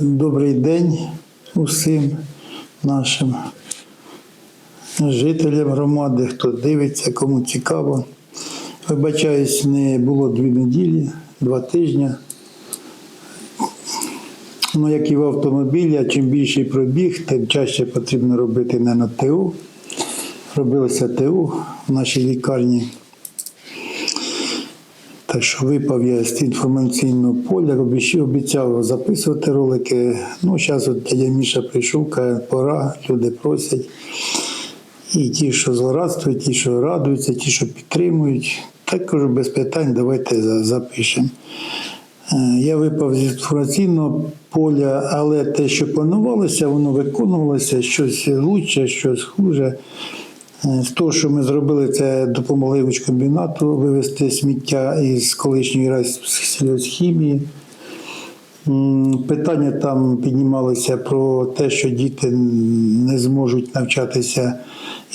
Добрий день усім нашим жителям громади, хто дивиться, кому цікаво. Вибачаюсь, не було дві неділі, два тижні. Ну, як і в автомобілі, а чим більший пробіг, тим чаще потрібно робити не на ТУ. Робилося ТУ в нашій лікарні. Що випав я з інформаційного поля, обіцяв записувати ролики. Ну, зараз от дядя Міша прийшов, каже, пора, люди просять. І ті, що злорадствують, ті, що радуються, ті, що підтримують. Так кажу, без питань, давайте запишемо. Е, Я випав з інформаційного поля, але те, що планувалося, воно виконувалося, щось лучше, щось хуже. Е, З того, що ми зробили, це допомогли учкомбінату вивезти сміття із колишньої сільхімії. Питання там піднімалися про те, що діти не зможуть навчатися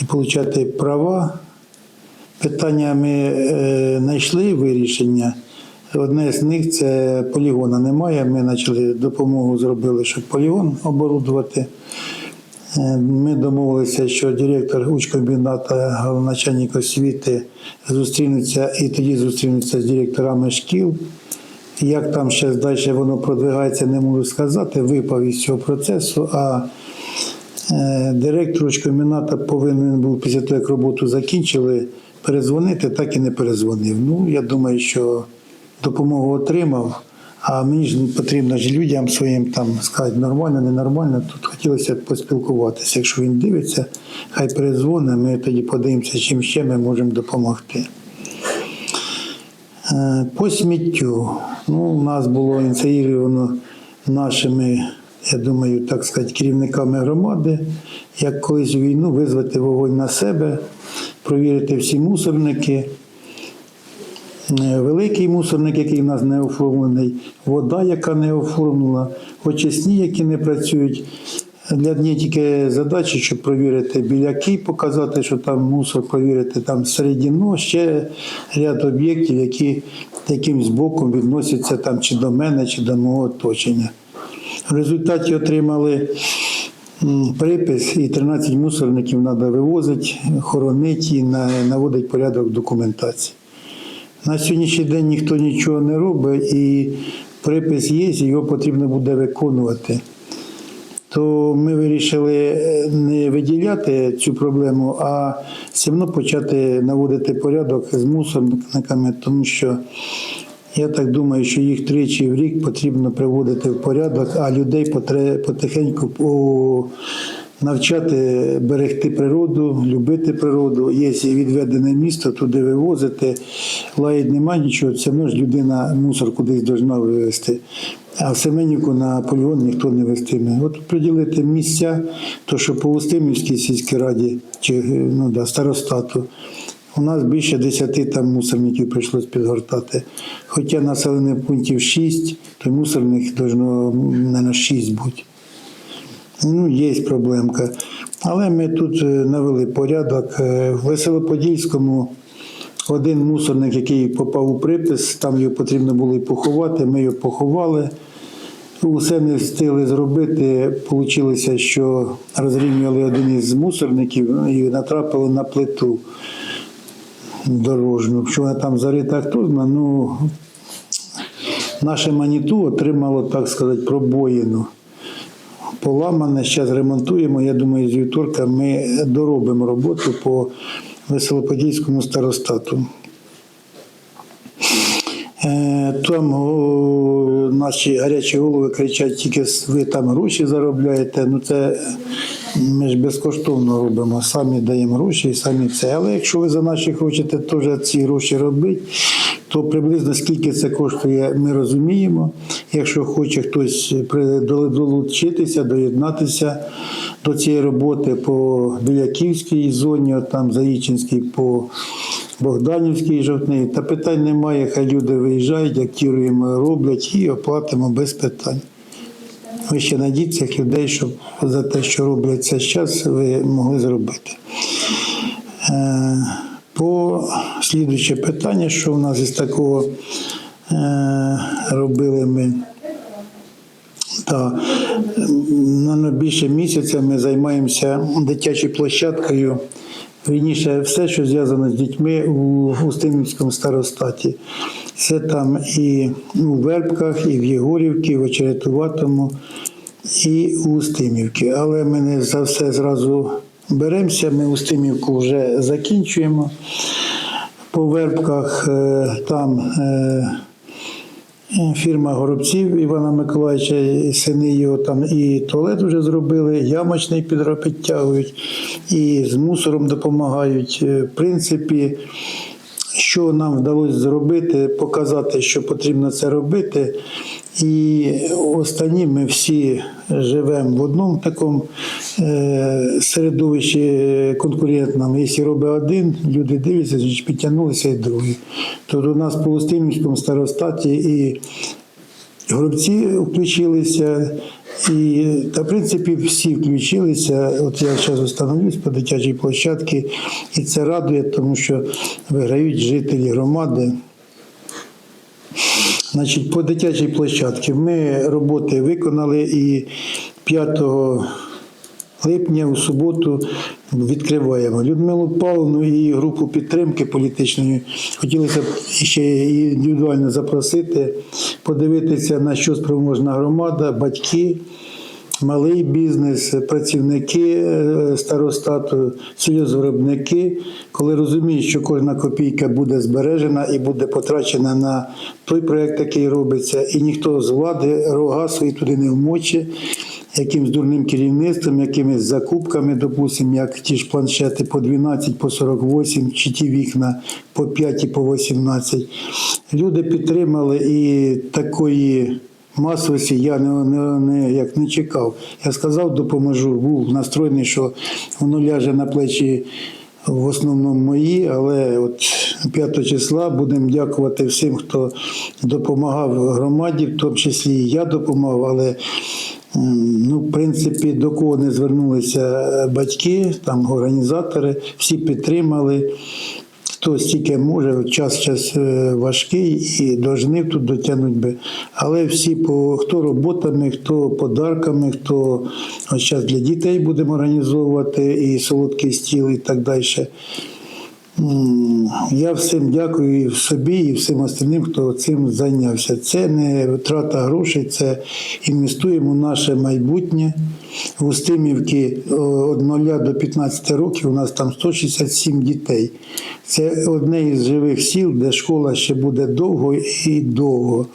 і отримати права. Питання ми е, знайшли вирішення. Одне з них це полігона немає. Ми почали допомогу зробили, щоб полігон оборудувати. Е, Ми домовилися, що директор учкомбіната, начальник освіти зустрінуться і тоді зустрінуться з директорами шкіл. Як там ще далі воно продвигається, не можу сказати. Випав із цього процесу. А е, директор учкомбіната повинен був після того, як роботу закінчили, перезвонити, так і не перезвонив. Ну, я думаю, що допомогу отримав. А мені ж потрібно ж людям своїм там сказати нормально, ненормально. Тут хотілося поспілкуватися. Якщо він дивиться, хай перезвонить, ми тоді подивимося, чим ще ми можемо допомогти. Е, По сміттю. Ну, у нас було ініційовано нашими, я думаю, так сказати, керівниками громади, як колись війну визвати вогонь на себе, провірити всі мусорники. Великий мусорник, який в нас не оформлений, вода, яка не оформлена, очисні, які не працюють. Для однієї тільки задачі, щоб провірити біляки, показати, що там мусор, провірити там середину, ще ряд об'єктів, які якимсь боком відносяться там чи до мене, чи до мого оточення. В результаті отримали припис, і 13 мусорників треба вивозити, хоронити і на- наводити порядок документації. На сьогоднішній день ніхто нічого не робить, і припис є, його потрібно буде виконувати. То ми вирішили е, не виділяти цю проблему, а все одно почати наводити порядок з мусорниками, тому що я так думаю, що їх тричі в рік потрібно приводити в порядок, а людей потихеньку по- навчати берегти природу, любити природу. Є відведене місто, туди вивозити. Лаїть немає нічого, все одно ж людина мусор кудись повинна вивезти. А Семенівку на полігон ніхто не вестиме. От приділити місця, то що по Устимівській сільській раді чи ну, да, старостату. У нас більше 10 там мусорників прийшлось підгортати. Хоча населених пунктів 6, то мусорних должно на 6 бути. Ну, є проблемка. Але ми тут е, навели порядок. Е, В Веселоподільському один мусорник, який попав у припис, там його потрібно було і поховати, ми його поховали. Усе не встигли зробити. Получилося, що розрівнювали один із мусорників і натрапили на плиту дорожню. Що вона там зарита, хто ну наше маніту отримало, так сказати, пробоїну. Поламане, зараз ремонтуємо. Я думаю, з вівторка ми доробимо роботу по Веселоподільському старостату. Е, Там наші гарячі голови кричать, тільки ви там гроші заробляєте. Ну це ми ж безкоштовно робимо, самі даємо гроші і самі це. Але якщо ви за наші хочете теж ці гроші робити, то приблизно скільки це коштує, ми розуміємо. Якщо хоче хтось долучитися, доєднатися до цієї роботи по Біляківській зоні, там Заїчинській, по Богданівській жовтний, та питань немає, хай люди виїжджають, актуємо, роблять і оплатимо без питань. Ви ще надіть цих людей, щоб за те, що роблять це зараз, ви могли зробити. По слідуюче питання, що в нас із такого е, робили ми. та на більше місяця ми займаємося дитячою площадкою. Вірніше, все, що зв'язано з дітьми у Устинівському старостаті. Це там і у Вербках, і в Єгорівці, і в Очеретуватому, і у Устимівці. Але ми не за все зразу беремося. Ми Устимівку вже закінчуємо. По Вербках е, там. е, Фірма Горобців Івана Миколаївича, і сини його там і туалет вже зробили, ямочний підтягують, і з мусором допомагають. Е, В принципі, що нам вдалося зробити, показати, що потрібно це робити. І останні ми всі живемо в одному такому е, середовищі конкурентному. Якщо робить один, люди дивляться, значить підтягнулися і другі. Тобто у нас по Устимівському старостаті і Горобці включилися, і та в принципі всі включилися. От я зараз встановлюсь по дитячій площадці, і це радує, тому що виграють жителі громади. Значить, по дитячій площадці ми роботи виконали і 5 липня у суботу відкриваємо. Людмилу Павловну і групу підтримки політичної хотілося б ще індивідуально запросити, подивитися, на що спроможна громада, батьки. Малий бізнес, працівники е, старостату, союзвиробники, коли розуміють, що кожна копійка буде збережена і буде потрачена на той проєкт, який робиться, і ніхто з влади рога свої туди не вмоче, якимсь дурним керівництвом, якимись закупками, допустимо, як ті ж планшети по 12, по 48, чи ті вікна по 5 і по 18. Люди підтримали і такої масовості я не, не, не, як не чекав. Я сказав, допоможу, був настроєний, що воно ляже на плечі в основному мої, але от 5 числа будемо дякувати всім, хто допомагав громаді, в тому числі і я допомагав, але ну, в принципі, до кого не звернулися батьки, там організатори, всі підтримали. Хто стільки може, час час е, важкий і до тут дотягнуть би. Але всі по хто роботами, хто подарками, хто зараз для дітей будемо організовувати і солодкий стіл, і так далі. Я всім дякую і собі, і всім остальним, хто цим зайнявся. Це не витрата грошей, це інвестуємо в наше майбутнє. В Устимівці від 0 до 15 років у нас там 167 дітей. Це одне із живих сіл, де школа ще буде довго і довго.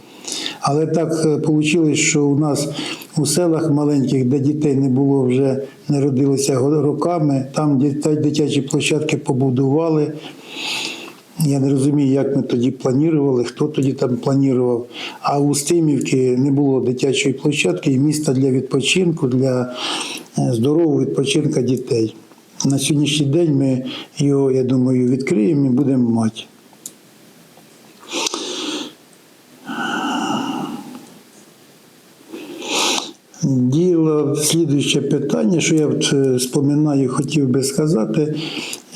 Але так вийшло, що у нас у селах маленьких, де дітей не було вже не родилися роками, там дитячі площадки побудували. Я не розумію, як ми тоді планували, хто тоді там планував. А у Стимівці не було дитячої площадки і міста для відпочинку, для е, здорового відпочинку дітей. На сьогоднішній день ми його, я думаю, відкриємо і будемо мати. Діло слідуюче питання, що я от е, хотів би сказати.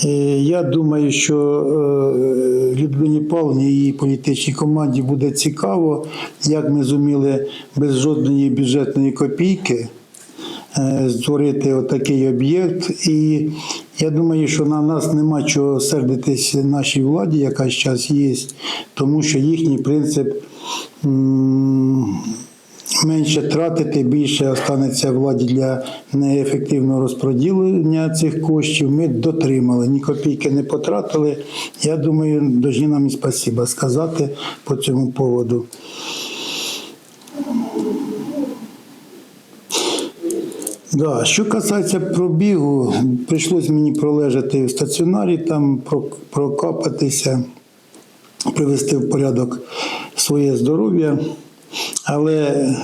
Е, Я думаю, що е, Людмилі Павловні і її політичній команді буде цікаво, як ми зуміли без жодної бюджетної копійки створити отакий об'єкт. І я думаю, що на нас нема чого сердитись нашій владі, яка зараз є, тому що їхній принцип. Менше тратити, більше останеться владі для неефективного розподілення цих коштів. Ми дотримали, ні копійки не потратили. Я думаю, должні нам і спасіба сказати по цьому поводу. Да, що касається пробігу, прийшлось мені пролежати в стаціонарі, там прокапатися, привести в порядок своє здоров'я. Але е,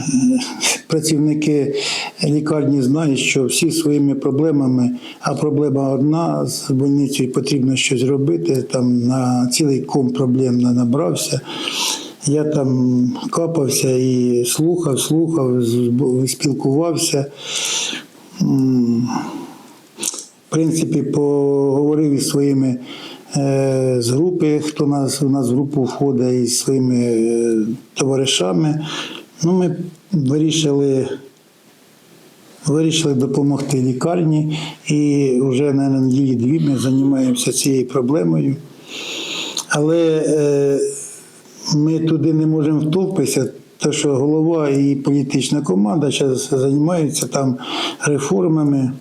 працівники лікарні знають, що всі своїми проблемами, а проблема одна з больницею потрібно щось робити. Там на цілий ком проблем на- набрався. Я там капався і слухав, слухав, спілкувався. В принципі, поговорив із своїми з групи, хто нас, у нас в групу входить із своїми е, товаришами. Ну, ми вирішили, вирішили допомогти лікарні, і вже на неділі дві ми займаємося цією проблемою. Але е, ми туди не можемо втопитися, тому що голова і політична команда зараз займаються там реформами.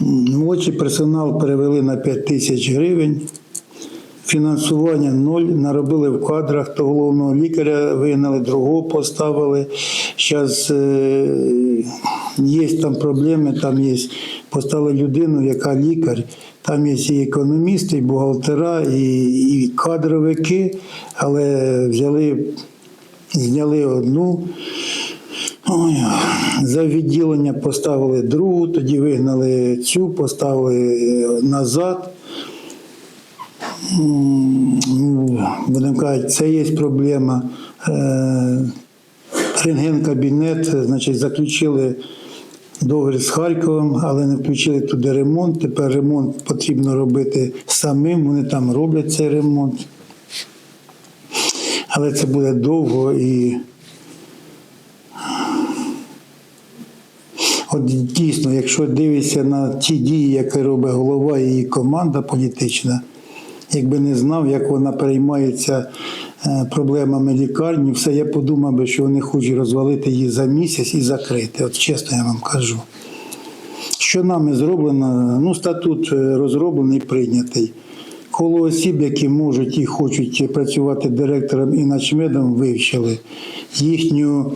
Молодший персонал перевели на 5 тисяч гривень. Фінансування ноль, наробили в кадрах, то головного лікаря вигнали, другого поставили. Зараз е, є там проблеми, там є, поставили людину, яка лікар, там є і економісти, і бухгалтера, і, і кадровики, але взяли, зняли одну. Ой, за відділення поставили другу, тоді вигнали цю, поставили е, назад. Будемо казати, це є проблема. Е, Рентген-кабінет, значить, заключили договір з Харковом, але не включили туди ремонт. Тепер ремонт потрібно робити самим. Вони там роблять цей ремонт. Але це буде довго і От дійсно, якщо дивишся на ті дії, які робить голова і її команда політична, якби не знав, як вона переймається е, проблемами лікарні, все я подумав би, що вони хочуть розвалити її за місяць і закрити. От чесно я вам кажу. Що нами зроблено? Ну, статут е, розроблений прийнятий. Коло осіб, які можуть і хочуть працювати директором і начмедом, вивчили. Їхню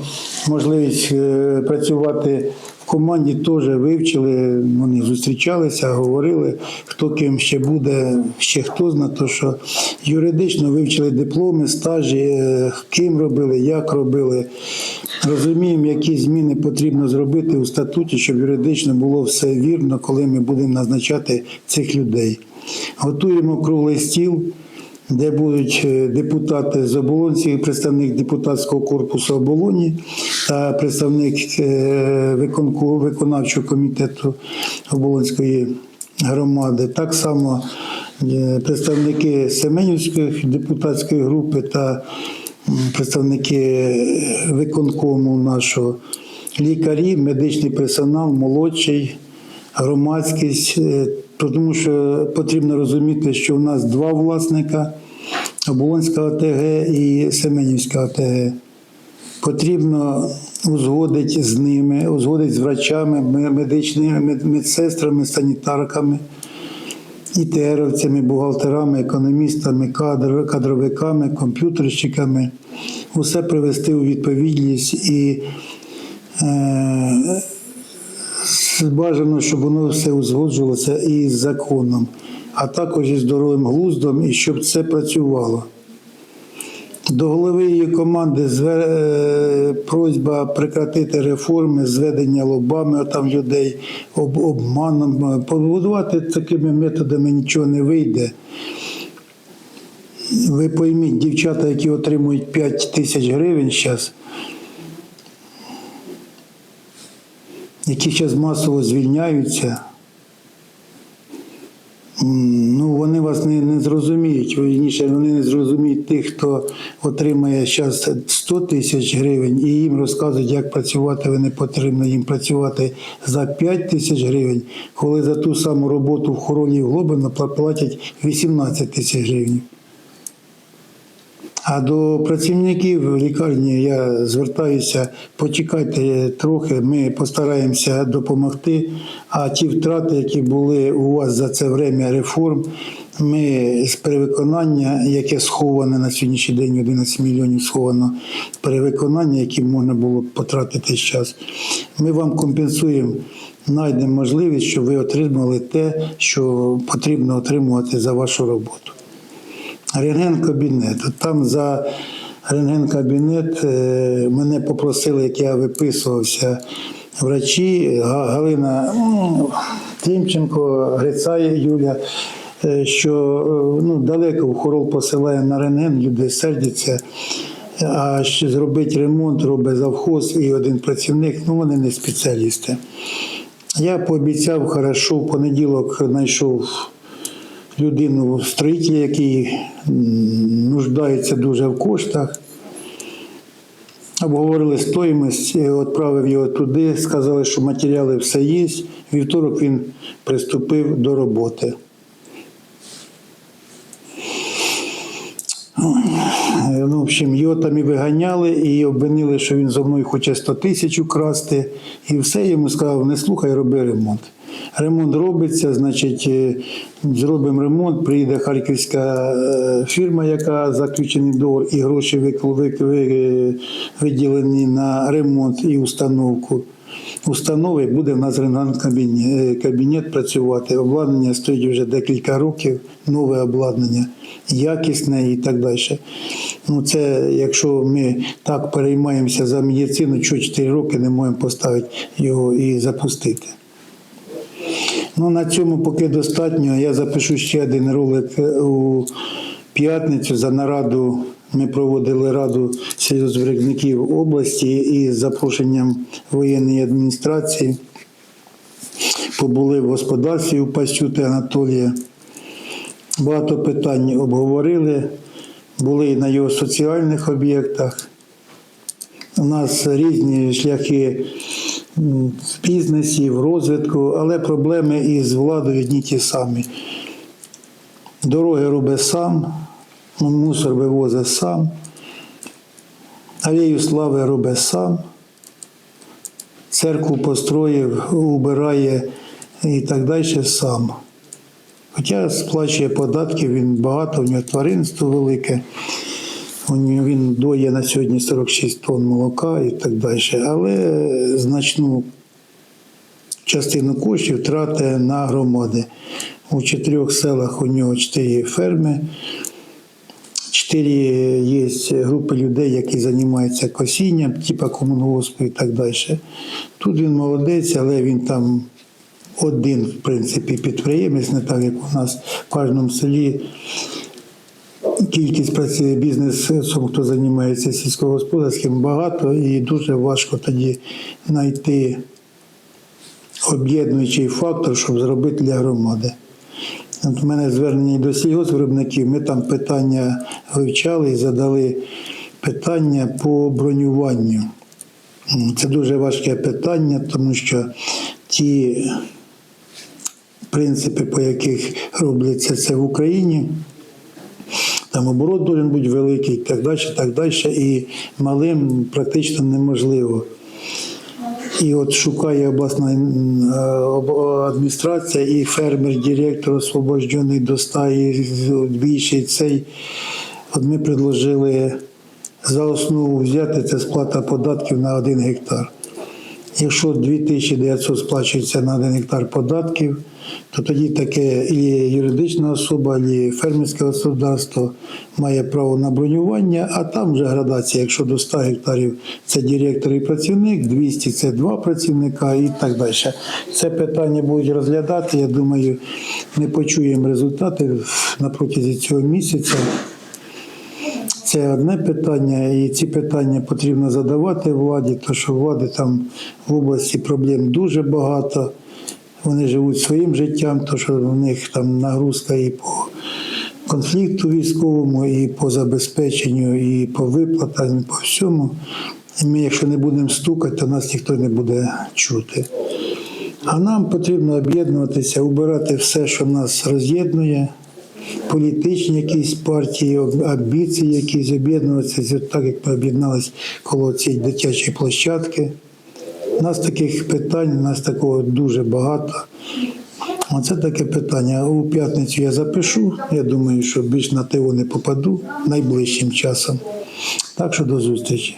можливість е, працювати в команді теж вивчили. Вони зустрічалися, говорили, хто ким ще буде, ще хто зна, то що юридично вивчили дипломи, стажі, е, ким робили, як робили. Розуміємо, які зміни потрібно зробити у статуті, щоб юридично було все вірно, коли ми будемо назначати цих людей. Готуємо круглий стіл, де будуть е, депутати з оболонці, представник депутатського корпусу оболоні та представник е, виконавчого комітету оболонської громади. Так само е, представники Семенівської депутатської групи та представники виконкому нашого лікарі, медичний персонал, молодший, громадськість. е, Тому що потрібно розуміти, що у нас два власника Оболонська ОТГ і Семенівська ОТГ. Потрібно узгодити з ними, узгодити з врачами, медичними медсестрами, санітарками, ІТРовцями, бухгалтерами, економістами, кадр, кадровиками, комп'ютерщиками. Усе привести у відповідність і е, бажано, щоб воно все узгоджувалося і з законом, а також із здоровим глуздом, і щоб це працювало. До голови її команди зве- е, просьба прекратити реформи, зведення лобами там людей, об, обманом. Побудувати такими методами нічого не вийде. Ви пойміть, дівчата, які отримують 5 тисяч гривень зараз, які зараз масово звільняються, ну вони вас не, не зрозуміють. Вірніше, вони не зрозуміють тих, хто отримує зараз 100 тисяч гривень, і їм розказують, як працювати. Ви не потрібно їм працювати за 5 тисяч гривень, коли за ту саму роботу в хоролі Глобина платять 18 тисяч гривень. А до працівників лікарні я звертаюся, почекайте трохи, ми постараємося допомогти. А ті втрати, які були у вас за це время реформ, ми з перевиконання, яке сховане на сьогоднішній день, 11 мільйонів сховано перевиконання, які можна було потратити час, ми вам компенсуємо. Знайдемо можливість, щоб ви отримали те, що потрібно отримувати за вашу роботу. Рентген-кабінет. Там за рентген-кабінет е, мене попросили, як я виписувався, врачі Галина Тимченко, Грицай Юля, е, що е, ну, далеко в хорол посилає на рентген, люди сердяться. А ще зробити ремонт робить завхоз і один працівник, ну вони не спеціалісти. Я пообіцяв, хорошо, в понеділок знайшов людину строїтеля, який нуждається дуже в коштах. Обговорили стоїмость, е, відправив його туди, сказали, що матеріали все є. Вівторок він приступив до роботи. Ну, в общем, його там і виганяли, і обвинили, що він зо мною хоче 100 тисяч украсти. І все йому сказав, не слухай, роби ремонт. Ремонт робиться, значить, е, зробимо ремонт, приїде харківська е, фірма, яка заключений договор, і гроші ви- виділені на ремонт і установку. Установи буде в нас рентген кабінет працювати. Обладнання стоїть вже декілька років, нове обладнання, якісне і так далі. Ну, це якщо ми так переймаємося за медицину, що 4 роки не можемо поставити його і запустити. Ну, на цьому поки достатньо. Я запишу ще один ролик е, у п'ятницю за нараду. Ми проводили раду сільгоспвиробників області із запрошенням воєнної адміністрації. Побули в господарстві у Пастюти Анатолія. Багато питань обговорили, були на його соціальних об'єктах. У нас різні шляхи в бізнесі, в розвитку, але проблеми із владою одні ті самі. Дороги робить сам, мусор вивозить сам, алею слави робить сам, церкву построїв, убирає і так далі сам. Хоча сплачує податки, він багато, у нього тваринство велике. Він доє на сьогодні 46 тонн молока і так далі. Але значну частину коштів тратить на громади. У чотирьох селах у нього чотири ферми, чотири є групи людей, які займаються косінням, типу комунгоспу і так далі. Тут він молодець, але він там один, в принципі, підприємець, не так як у нас в кожному селі кількість працює бізнесом, хто займається сільськогосподарським, багато і дуже важко тоді знайти об'єднуючий фактор, щоб зробити для громади. От у мене звернення до сільгоспвиробників, ми там питання вивчали і задали питання по бронюванню. Це дуже важке питання, тому що ті принципи, по яких робляться це в Україні, там оборот повинен бути великий, так далі, так далі, і малим практично неможливо. І от шукає обласна е, об- адміністрація, і фермер, директор освобождений до 100 і більший цей. От ми предложили за основу взяти це сплата податків на 1 гектар. Якщо 2900 сплачується на 1 гектар податків, то тоді таке і юридична особа, і фермерське господарство має право на бронювання, а там вже градація, якщо до 100 гектарів це директор і працівник, 200 це два працівника і так далі. Це питання будуть розглядати. Я думаю, ми почуємо результати на протязі цього місяця. Це одне питання, і ці питання потрібно задавати владі, тому що влади там в області проблем дуже багато. Вони живуть своїм життям, тому що в них там нагрузка і по конфлікту військовому, і по забезпеченню, і по виплатам, і по всьому. І ми, якщо не будемо стукати, то нас ніхто не буде чути. А нам потрібно об'єднуватися, убирати все, що нас роз'єднує, політичні якісь партії, амбіції якісь об'єднуватися, так як ми об'єдналися коло цієї дитячої площадки. У нас таких питань, у нас такого дуже багато. Оце таке питання. У п'ятницю я запишу. Я думаю, що більш на ТО не попаду найближчим часом. Так що до зустрічі.